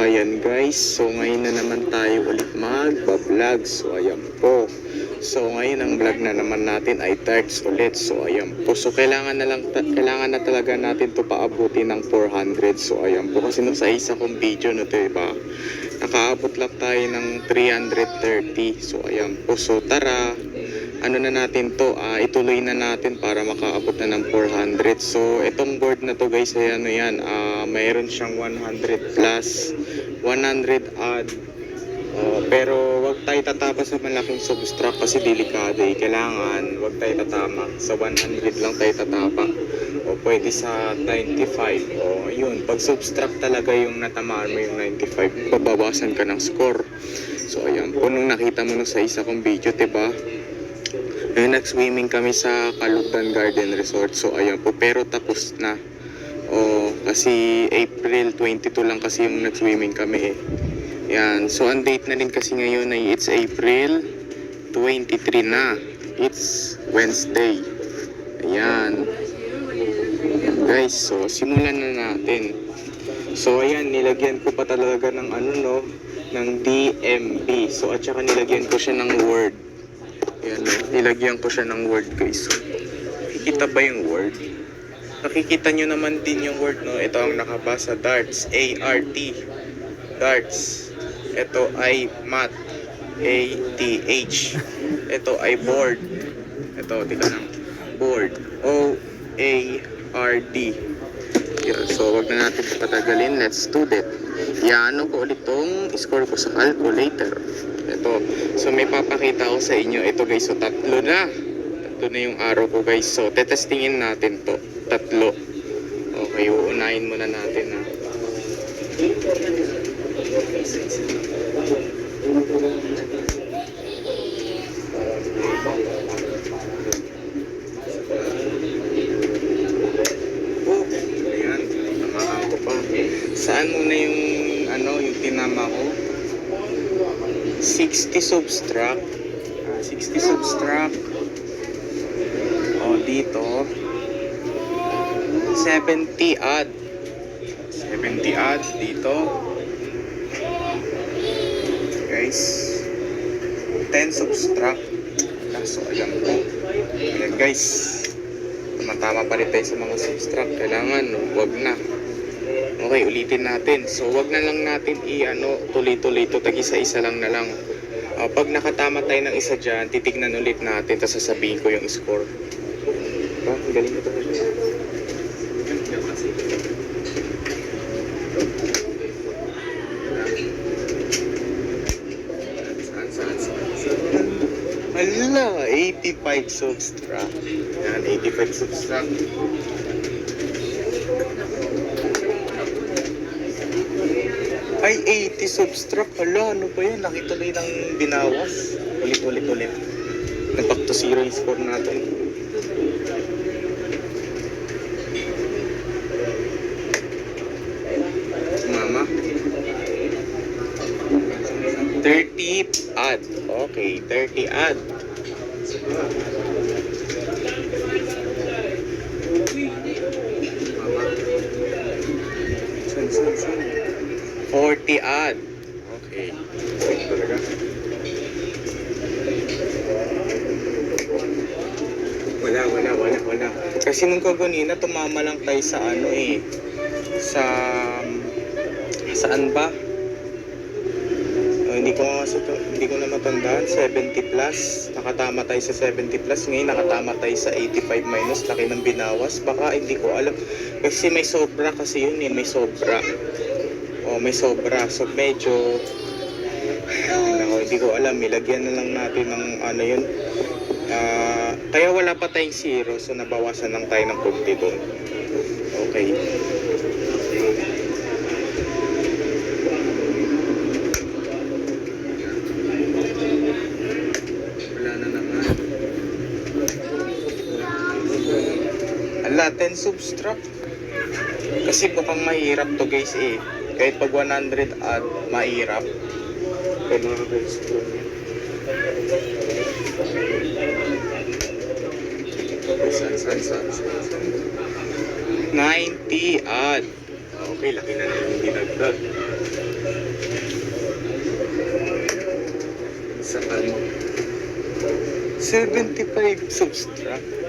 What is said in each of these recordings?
ayan guys, so ngayon na naman tayo ulit magbablog. So ayan po. So ngayon ang vlog na naman natin ay darts ulit. So ayan po. So kailangan na lang kailangan na talaga natin to paabuti ng 400. So ayan po kasi nung sa isa kong video no 'di ba? Nakaabot lang tayo ng 330. So ayan po. So tara, ano na natin to, ah, ituloy na natin para makaabot na ng 400. So, itong board na to guys, ay ano yan, ah, mayroon siyang 100 plus, 100 odd. Oh, pero wag tayo tatapa sa malaking subtract kasi delikado eh. Kailangan wag tayo tatama. Sa 100 lang tayo tatapa. O pwede sa 95. O yun, pag subtract talaga yung natamaan mo yung 95, babawasan ka ng score. So ayan po, nung nakita mo nung sa isa kong video, 'di ba? Ngayon, nag-swimming kami sa Kalutan Garden Resort. So, ayan po. Pero tapos na. O, kasi April 22 lang kasi yung nag-swimming kami eh. Yan. So, ang date na din kasi ngayon ay it's April 23 na. It's Wednesday. Ayan. Guys, so, simulan na natin. So, ayan, nilagyan ko pa talaga ng ano, no? Ng DMB. So, at saka nilagyan ko siya ng word. Ayan, no? nilagyan ko siya ng word guys. So, nakikita ba yung word? Nakikita nyo naman din yung word, no? Ito ang nakabasa, darts, A-R-T, darts. Ito ay mat, A-T-H. Ito ay board. Ito, tika lang, board, O-A-R-D. Yan, so wag na natin patagalin, let's do that. Iano ko ulit tong score ko sa calculator. Ito. So may papakita ko sa inyo. Ito guys, so tatlo na. Tatlo na yung araw ko guys. So tetestingin natin to. Tatlo. Okay, uunahin muna natin ha. Oh, ayan. Tamaan ko pa. Saan muna yung ano, yung tinama ko? 60 subtract. Ah, 60 subtract. O, dito. 70 add. 70 add dito. Guys. 10 subtract. Kaso, alam ko. Ayan guys. Tumatama pa rin tayo sa mga subtract. Kailangan, wag na. Okay, ulitin natin. So, wag na lang natin i-ano, tuloy-tuloy to, tag isa-isa lang na lang. Ah, pag nakatama tayo ng isa dyan, titignan ulit natin, tapos sasabihin ko yung score. Ang galing ito. Hala, 85 subtract. Yan, 85 subtract. Ay, 80 subtract. Hala, ano ba yan? Nakituloy ng binawas. Ulit, ulit, ulit. Nag-back to zero yung score natin. Mama. 30 add. Okay, 30 add. 40 odd. Okay. Talaga. Wala, wala, wala, wala. Kasi nung kaganina, tumama lang tayo sa ano eh. Sa... Saan ba? Oh, hindi ko kasi hindi ko na matandaan 70 plus nakatama tayo sa 70 plus ngayon nakatama tayo sa 85 minus laki ng binawas baka hindi ko alam kasi may sobra kasi yun eh may sobra Oh, may sobra. So, medyo... Ay, nako, hindi ko alam. Ilagyan na lang natin ng ano yun. Ah, kaya wala pa tayong zero. So, nabawasan lang tayo ng kunti doon. Okay. Ala, 10 subtract. Kasi mukhang mahirap to guys eh. Kahit pag 100 at mairap, San, san, san, san, 90 at okay, laki na na yung dinagdag. Saan? 75 subtract.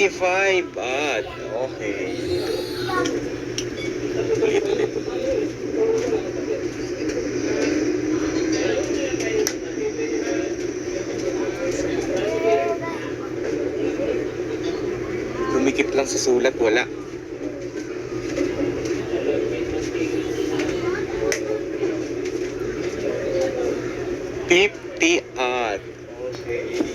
Eighty-five at okay. Ulit ulit. Lumikip lang sa sulat, wala. Fifty at okay.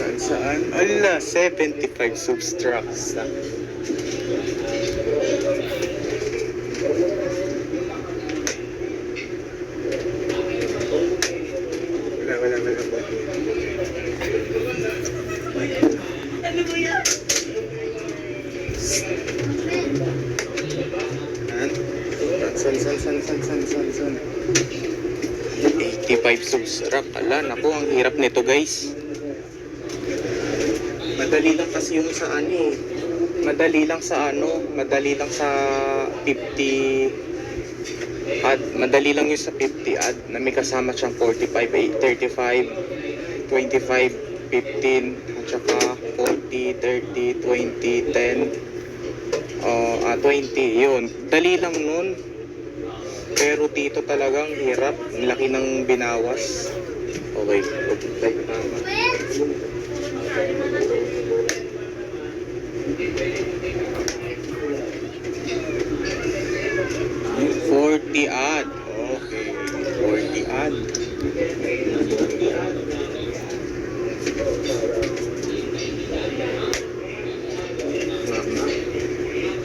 Saan, saan? Ala, 75 subtracts na. Wala, wala, wala. Ano mo yan? San, san, san, san, san, san, san. 85 subtract. Ala, naku, ang hirap nito guys. Madali lang kasi yung sa ano eh. Madali lang sa ano, madali lang sa 50 ad. Madali lang yung sa 50 ad na may kasama siyang 45, eh, 35, 25, 15, at saka 40, 30, 20, 10, oh, ah, 20, yun. Dali lang nun. Pero dito talagang hirap. Laki ng binawas. Okay. Okay. Odd. Okay. Forty odd.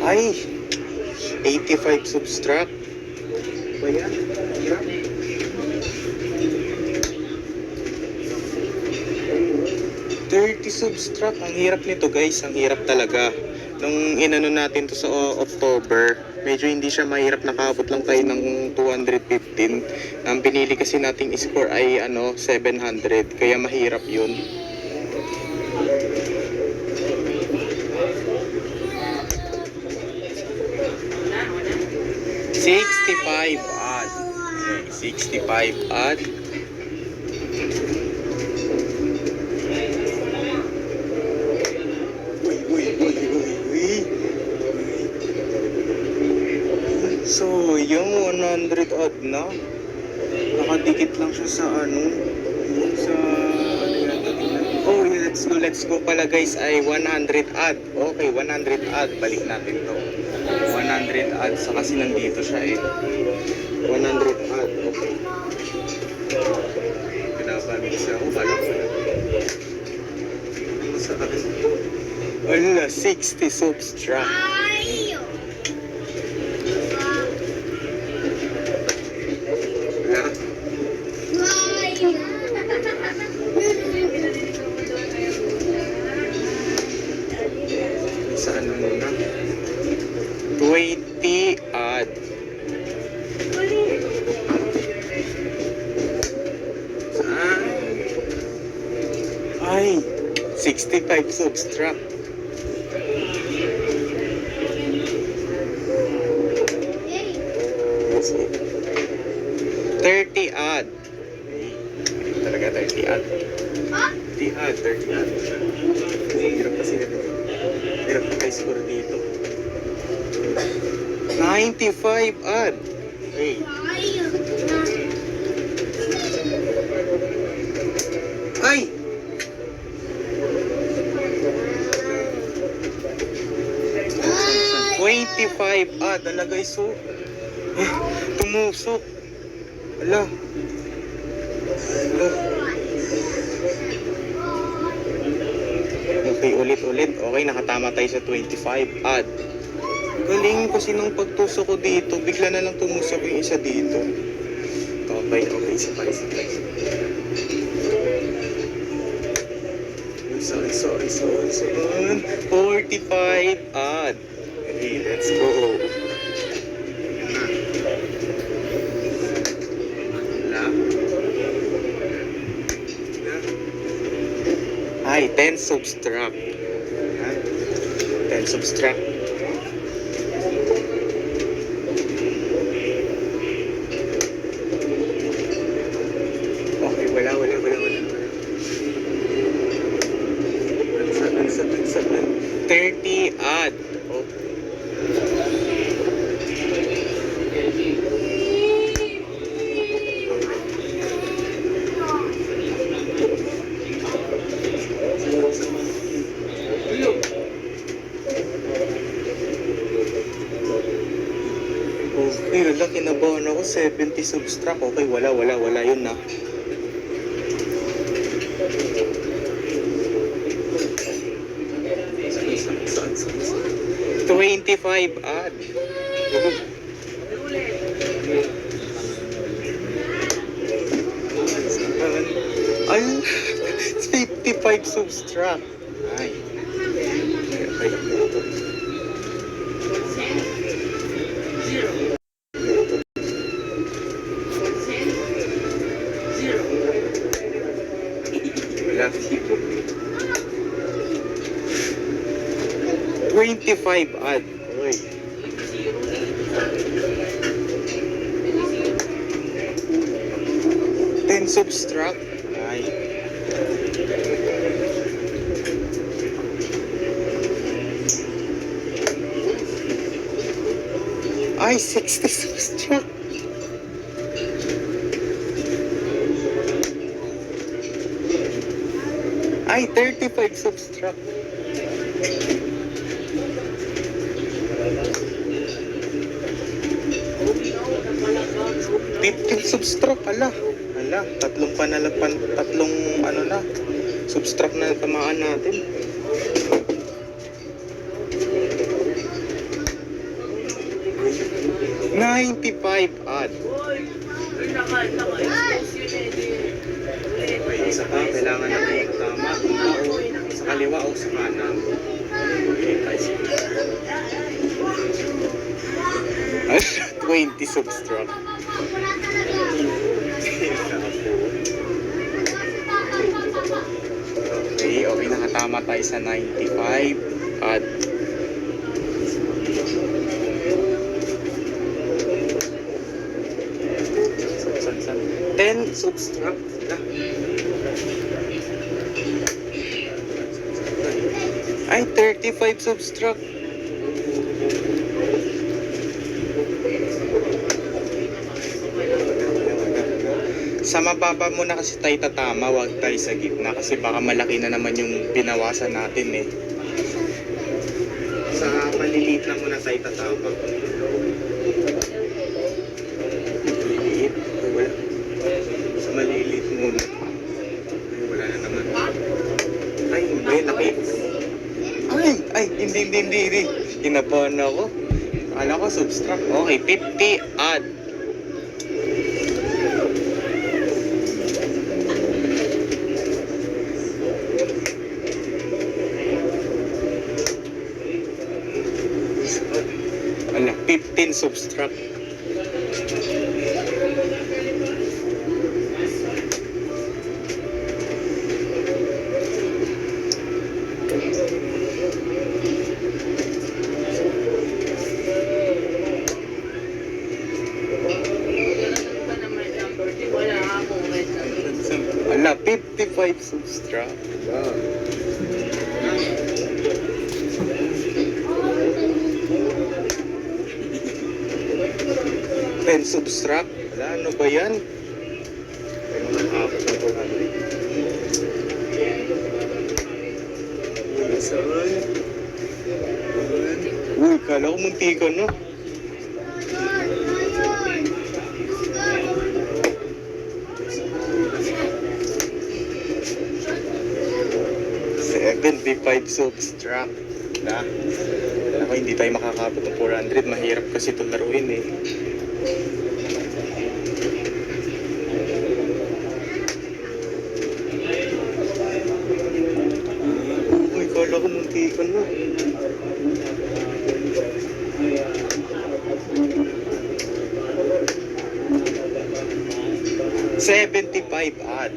Ay! 85 subtract. Ba yan? Hirap. Thirty subtract. Ang hirap nito guys. Ang hirap talaga. Nung inano natin to sa October, medyo hindi siya mahirap. Nakabot lang tayo ng 215. Ang pinili kasi nating score ay ano 700. Kaya mahirap yun. Sixty-five odd. Sixty-five odd. Uy, uy, uy, uy, uy. So, yung 100 odd na. Nakadikit lang siya sa ano. Sa ano yan? Oh, let's go, let's go pala guys ay 100 odd. Okay, 100 odd. Balik natin to. 100 odd. Sa kasi nandito siya eh. 100 odd. Okay. Pinapamit siya ako. Kala ko. Sa Wala, 60 subtract. Saan muna? 20 odd. Saan? Ay, 65 subtract. 95 odd. Hey. Ay! Twenty-five ah, dala guys so eh, tumusok. Ala. Ala. Okay, ulit-ulit. Okay, nakatama tayo sa 25 ad. Galing kasi nung pagtusok ko dito, bigla na lang tumusok yung isa dito. Okay, okay, isa pa, isa pa, isa pa. Sorry, sorry, sorry, sorry. 45 ad. Okay, let's go. Ay, 10 subtract. Yan. 10 subtract. Okay, wala, wala, wala, wala. wala. Ansa, ansa, ansa, ansa. 30 odd. Oh. Wala, kinabahan ako. 70 subtract. Okay, wala, wala, wala yun na. 25 odd. Ay, 55 subtract. Ay. Okay. Wala. 25 odd. Uy. Ten subtract. Ay. Ay, 60 subtract. Ay, 35 subtract. Fifteen subtract, ala. Ala, tatlong panalapan, tatlong ano na, subtract na tamaan natin. Ninety-five odd. Kaliwa o sa kanan. Okay, guys. Ay, 20 subtract. Okay, okay, nakatama tayo sa 95 at san, san, Ay, 35 subtract. Sa mababa muna kasi tayo tatama, wag tayo sa gitna kasi baka malaki na naman yung binawasan natin eh. Sa maliliit lang muna tayo tatama. Maliliit? Wala. Sa maliliit muna. Ay, wala na naman. Ay, hindi. Hindi, hindi, hindi, hindi. Kinabahan ako. Akala ko subtract. Okay, 50 odd. Ala, 15 subtract. 55 subtract. Ala. Ten subtract? Wala, ano ba yan? Uy, kala ko munti ka na. 75 subs truck. Na? Ako, hindi tayo makakabot ng 400. Mahirap kasi itong laruin eh. Uy, kala. Seventy-five at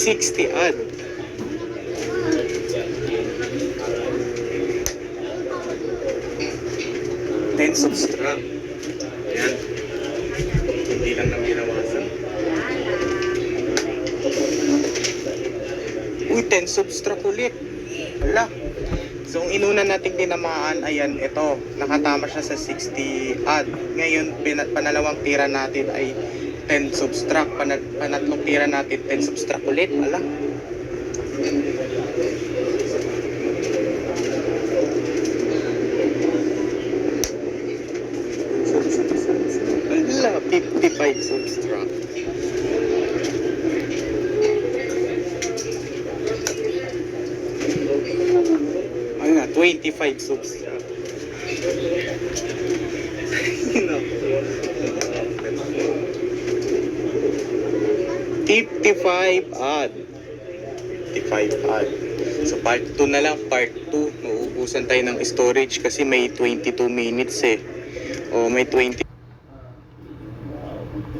60 odd. Tens of strap. Ayan. Hindi lang nang ginawasan. Uy, tens of strap ulit. Wala. So, ang inuna nating tinamaan, ayan, ito. Nakatama siya sa 60 odd. Ngayon, panalawang tira natin ay 10 subtract. Pana- panatlong tira natin 10 subtract ulit. Wala. Wala, 55 subtract. Wala, 25 subtract. Fifty-five odd. Fifty-five odd. So part 2 na lang, part 2. Mauubusan tayo ng storage kasi may 22 minutes eh. O may 20